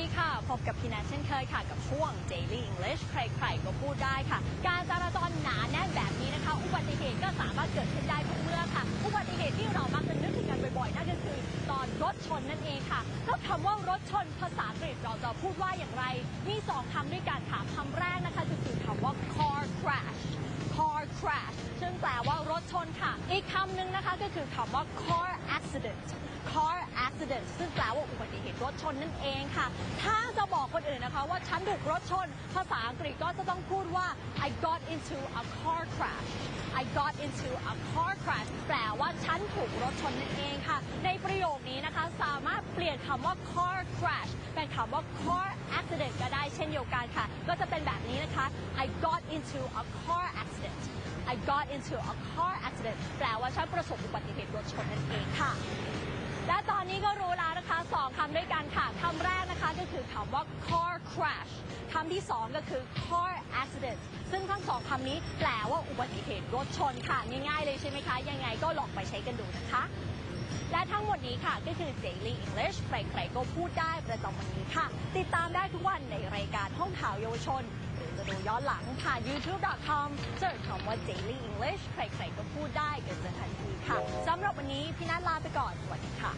ดีค่ะ พบกับพี่แนทเช่นเคยค่ะ กับช่วง Daily English ใครๆก็พูดได้ค่ะ การจราจรหนาแน่นแบบนี้นะคะ อุบัติเหตุก็สามารถเกิดขึ้นได้ทุกเมื่อค่ะ อุบัติเหตุที่เรามักจะนึกถึงกันบ่อยๆนั่นก็คือ ตอนรถชนนั่นเองค่ะแล้วคำว่ารถชนภาษาอังกฤษเราจะพูดว่าอย่างไร มีสองคำด้วยกันค่ะคำแรกนะคะก็คือคำว่า car crash car crash ซึ่ง แปลว่ารถชนค่ะ อีกคำหนึ่งนะคะก็คือคำว่า car accident car accident ซึ่งแปลว่าอุบัติเหตุรถชนนั่นเองค่ะ ถ้าจะบอกคนอื่นนะคะว่าฉันถูกรถชน ภาษาอังกฤษก็จะต้องพูดว่า I got into a car crash I got into a car crash แปลว่าฉันถูกรถชนนั่นเองค่ะ ในประโยคนี้นะคะสามารถเปลี่ยนคำว่า car crash เป็นคำว่า car accident ก็ได้เช่นเดียวกันค่ะ ก็จะเป็นแบบนี้นะคะ I got into a car accident I got into a car accident แปลว่าฉันประสบอุบัติเหตุรถชนนั่นเองค่ะ และตอนนี้ก็รู้แล้วนะคะสองคำด้วยกันค่ะคำแรกนะคะก็คือคำว่า car crash คำที่สองก็คือ car accident ซึ่งทั้งสองคำนี้แปลว่าอุบัติเหตุรถชนค่ะ ง่ายๆเลยใช่ไหมคะ ยังไงก็ลองไปใช้กันดูนะคะ และทั้งหมดนี้ค่ะก็คือ Daily English ใครๆก็พูดได้ประจำวันนี้ค่ะ ติดตามได้ทุกวันในรายการห้องข่าวเยาวชน จะดูย้อนหลังผ่าน youtube.com เสิร์ชคำว่า Daily English ใครๆก็พูดได้ก็จะทันทีค่ะสำหรับวันนี้พี่นัทลาไปก่อนสวัสดีค่ะ